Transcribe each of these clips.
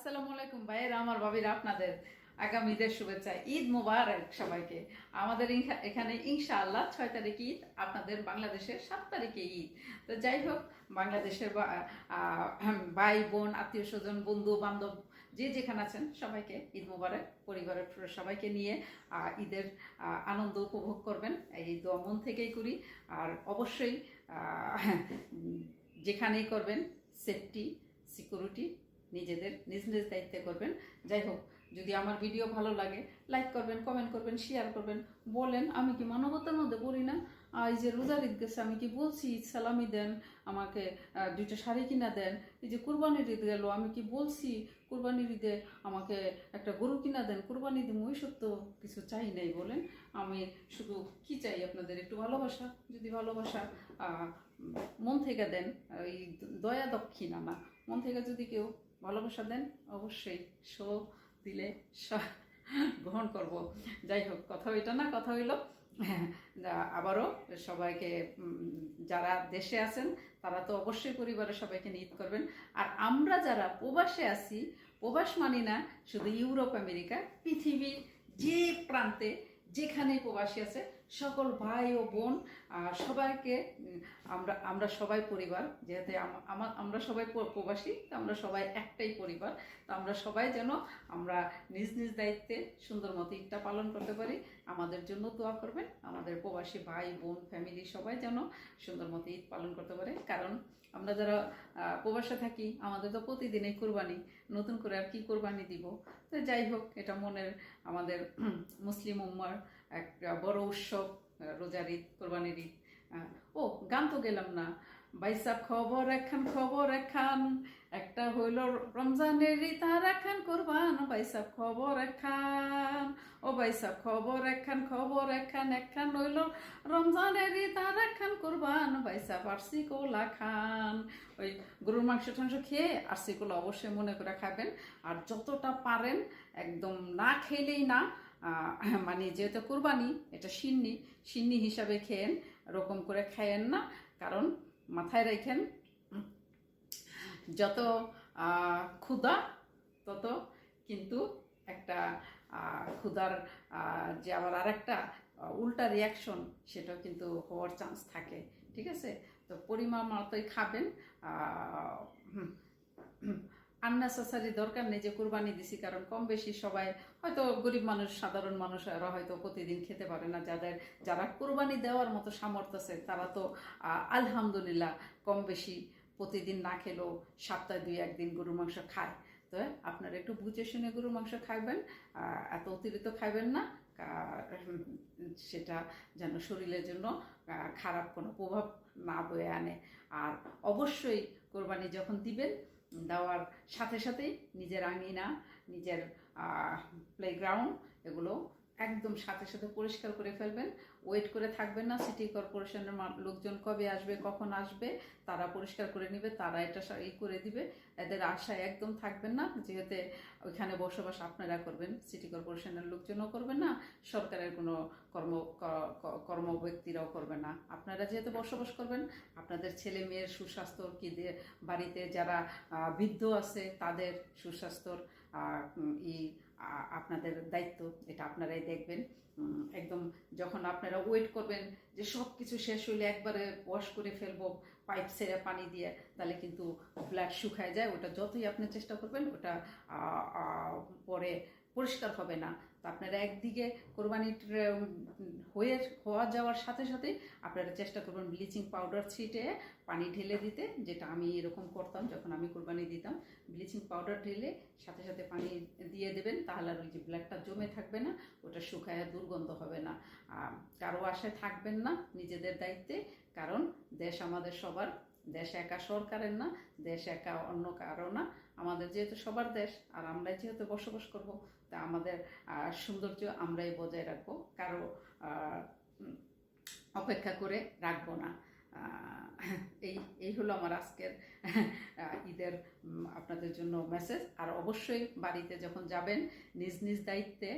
আসসালামু আলাইকুম ভাইয়েরা, আমার ভাবিরা আপনাদের আগামী ঈদের শুভেচ্ছা। ঈদ মুবারক সবাইকে। আমাদের এখানে ইনশাআল্লাহ ছয় তারিখ ঈদ, আপনাদের বাংলাদেশের সাত তারিখে ঈদ। তো যাই হোক, বাংলাদেশের ভাই, বোন, আত্মীয় স্বজন, বন্ধু, বান্ধব, যে যেখানে আছেন, সবাইকে ঈদ মুবারক, পরিবারের সবাইকে নিয়ে ঈদের আনন্দ উপভোগ করবেন। এই দোয়া মন থেকেই করি। আর অবশ্যই যেখানেই করবেন, সেফটি, সিকিউরিটি নিজেদের, নিজ নিজ দায়িত্বে করবেন। যাই হোক, যদি আমার ভিডিও ভালো লাগে লাইক করবেন কমেন্ট করবেন শেয়ার করবেন, বলেন, আমি কি মানবতার মধ্যে বলি না? এই যে রোজার ঈদ গেছে, আমি কি বলছি, ঈদ সালামি দেন, আমাকে দুইটা শাড়ি কিনা দেন, এই যে কুরবানির ঈদ গেল, আমি কি বলছি, কুরবানির ঈদে আমাকে একটা গরু কিনা দেন কুরবানি দিন ওই সত্য কিছু চাই নাই বলেন, আমি শুধু কি চাই আপনাদের, একটু ভালোবাসা, যদি ভালোবাসা মন থেকে দেন, এই দয়া দক্ষিণা না, মন থেকে যদি কেউ ভালোবাসা দেন, অবশ্যই শো দিলে গ্রহণ করব। যাই হোক, কথা ওইটা না, কথা হইল। আবারও সবাইকে যারা দেশে আছেন, তারা তো অবশ্যই পরিবারের সবাইকে নিয়ে ঈদ করবেন। আর আমরা যারা প্রবাসে আছি, প্রবাস মানি না, শুধু ইউরোপ, আমেরিকা, পৃথিবীর যে প্রান্তে যেখানে প্রবাসী আছে সকল ভাই ও বোন সবাইকে আমরা আমরা সবাই পরিবার, যেহেতু আমার আমরা সবাই প্রবাসী, তো আমরা সবাই একটাই পরিবার। তো আমরা সবাই যেন আমরা নিজ নিজ দায়িত্বে সুন্দর মতো ঈদটা পালন করতে পারি। আমাদের জন্য দোয়া করবেন। আমাদের প্রবাসী ভাই, বোন ফ্যামিলি সবাই যেন সুন্দর মতো ঈদ পালন করতে পারে। কারণ আমরা যারা প্রবাসে থাকি, আমাদের তো প্রতিদিনই কোরবানি। নতুন করে আর কি কোরবানি দিব? তো যাই হোক, এটা মনের আমাদের মুসলিম উম্মার একটা বড় উৎসব রোজার ঈদ, কোরবানির ঈদ। ও, গান তো গেলাম না। বাইসাব খবর একখান খবর একখান। একটা হইল রমজানের আর একখান কোরবান বাইসাব খবর একখান ও বাইসাব খবর একখান খবর একখান একখান হইল রমজানের আর একখান কোরবান বাইসাব আরসি কোলা খান। ওই গরুর মাংস টাংস খেয়ে আরসি কোলা অবশ্যই মনে করে খাবেন। আর যতটা পারেন একদম না খেলেই না মানে যেহেতু কোরবানি, এটা সিন্নি সিন্নি হিসাবে খেয়েন ওরকম করে খায়েন না। কারণ মাথায় রাখেন যত ক্ষুধা, তত কিন্তু একটা ক্ষুধার যে আবার আর একটা উল্টা রিয়াকশন সেটাও কিন্তু হওয়ার চান্স থাকে, ঠিক আছে? তো পরিমাণ মতোই খাবেন আননেসেসারি দরকার নেই যে কোরবানি দিছি, কারণ কম বেশি সবাই হয়তো গরিব মানুষ, সাধারণ মানুষ এরা হয়তো প্রতিদিন খেতে পারে না, যাদের, যারা কোরবানি দেওয়ার মতো সামর্থ্য আছে, তারা তো আলহামদুলিল্লাহ কম বেশি প্রতিদিন না খেলেও সপ্তাহে দুই একদিন গরুর মাংস খায়। তো আপনারা একটু বুঝে শুনে গরুর মাংস খাইবেন আহ, এত অতিরিক্ত খাইবেন না সেটা যেন শরীরের জন্য খারাপ কোনো প্রভাব না বয়ে আনে। আর অবশ্যই কোরবানি যখন দিবেন দেওয়ার সাথে সাথেই নিজের আঙিনা নিজের প্লেগ্রাউন্ড এগুলো একদম সাথে সাথে পরিষ্কার করে ফেলবেন। ওয়েট করে থাকবেন না সিটি কর্পোরেশনের লোকজন কবে আসবে, কখন আসবে, তারা পরিষ্কার করে নেবে, তারা এটা ই করে দিবে। এদের আশায় একদম থাকবেন না, যেহেতু ওইখানে বসবাস আপনারা করবেন সিটি কর্পোরেশনের লোকজনও করবেন না, সরকারের কোনো কর্ম কর্ম ব্যক্তিরাও করবে না। আপনারা যেহেতু বসবাস করবেন, আপনাদের ছেলে মেয়ের সুস্বাস্থ্য কি বাড়িতে যারা বৃদ্ধ আছে, তাদের সুস্বাস্থ্যর ই আপনাদের দায়িত্ব, এটা আপনারাই দেখবেন। একদম যখন আপনারা ওয়েট করবেন যে সব কিছু শেষ হইলে একবারে ওয়াশ করে ফেলব পাইপ সেরে পানি দিয়ে, তাহলে কিন্তু ব্লাড শুকায় যায়। ওটা যতই আপনি চেষ্টা করবেন, ওটা পরে পরিষ্কার হবে না। তো আপনারা একদিকে কোরবানির হয়ে, হওয়া যাওয়ার সাথে সাথে আপনারা চেষ্টা করবেন ব্লিচিং পাউডার ছিটে পানি ঢেলে দিতে, যেটা আমি এরকম করতাম যখন আমি কোরবানি দিতাম। ব্লিচিং পাউডার ঢেলে সাথে সাথে পানি দিয়ে দেবেন, তাহলে আর ওই যে ব্ল্যাকটা জমে থাকবে না, ওটা শুকায় দুর্গন্ধ হবে না। কারও আশায় থাকবেন না নিজেদের দায়িত্বে, কারণ দেশ আমাদের সবার, দেশ একা সরকারের না, দেশ একা অন্য কারও না। আমাদের যেহেতু সবার দেশ, আর আমরা যেহেতু বসবাস করব তা আমাদের সৌন্দর্য আমরাই বজায় রাখব। কারও অপেক্ষা করে রাখব না। এই এই হলো আমার আজকের ঈদের আপনাদের জন্য মেসেজ আর অবশ্যই বাড়িতে যখন যাবেন নিজ নিজ দায়িত্বে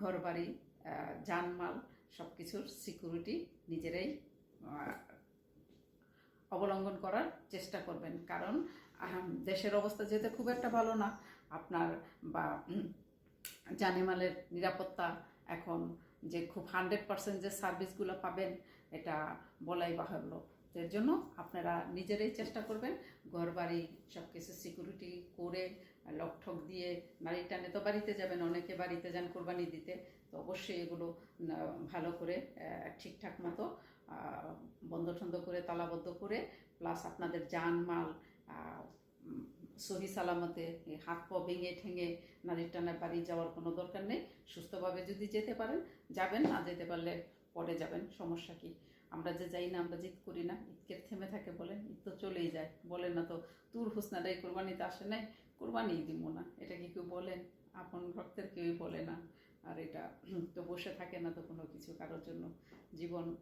ঘর বাড়ি আহ, জানমাল সব কিছুর সিকিউরিটি নিজেরাই অবলম্বন করার চেষ্টা করবেন। কারণ দেশের অবস্থা যেহেতু খুব একটা ভালো না আপনার বা জানেমালের নিরাপত্তা এখন যে খুব হান্ড্রেড পার্সেন্ট যে সার্ভিসগুলো পাবেন এটা বলাই তো এর জন্য আপনারা নিজেরাই চেষ্টা করবেন ঘর বাড়ি সব কিছু সিকিউরিটি করে লক ঠক দিয়ে নারী টানে তো বাড়িতে যাবেন অনেকে বাড়িতে যান কোরবানি দিতে। তো অবশ্যই এগুলো ভালো করে ঠিকঠাক মতো বন্ধ ঠন্ধ করে তালাবদ্ধ করে প্লাস আপনাদের যান মাল আহ, উম, সহি সালামতে হাত পা ভেঙে ঠেঙে নারীর টানার বাড়ি যাওয়ার কোনো দরকার নেই। সুস্থভাবে যদি যেতে পারেন, যাবেন, না যেতে পারলে পরে যাবেন, সমস্যা কি? আমরা যে যাই না, আমরা জিদ করি না। ঈদকে থেমে থাকে বলেন, ঈদ তো চলেই যায়। বলেন না তো, তুর হুসনাটাই কোরবানিতে আসে নাই? কোরবানি দিব না। এটা কি কেউ বলেন? আপন ভক্তের কেউই বলে না। আর এটা তো বসে থাকে না তো কোনো কিছু কারোর জন্য। জীবন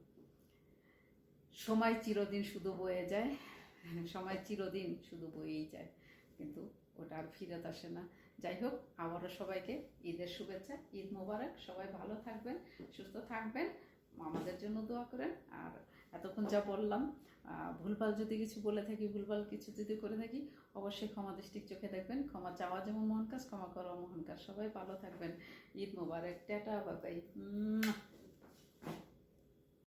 সময় চিরদিন শুধু বয়ে যায়, সময় চিরদিন শুধু বয়েই যায়। কিন্তু ওটা আর ফিরত আসে না। যাই হোক, আবারও সবাইকে ঈদের শুভেচ্ছা, ঈদ মোবারক। সবাই ভালো থাকবেন, সুস্থ থাকবেন, আমাদের জন্য দোয়া করেন। আর এতক্ষণ যা বললাম ভুলভাল যদি কিছু বলে থাকি, ভুলভাল কিছু যদি করে থাকি, অবশ্যই ক্ষমা দৃষ্টির চোখে দেখবেন। ক্ষমা চাওয়া যেমন মহান কাজ, ক্ষমা করা মহান কাজ। সবাই ভালো থাকবেন। ঈদ মোবারক। টাটা বাবাই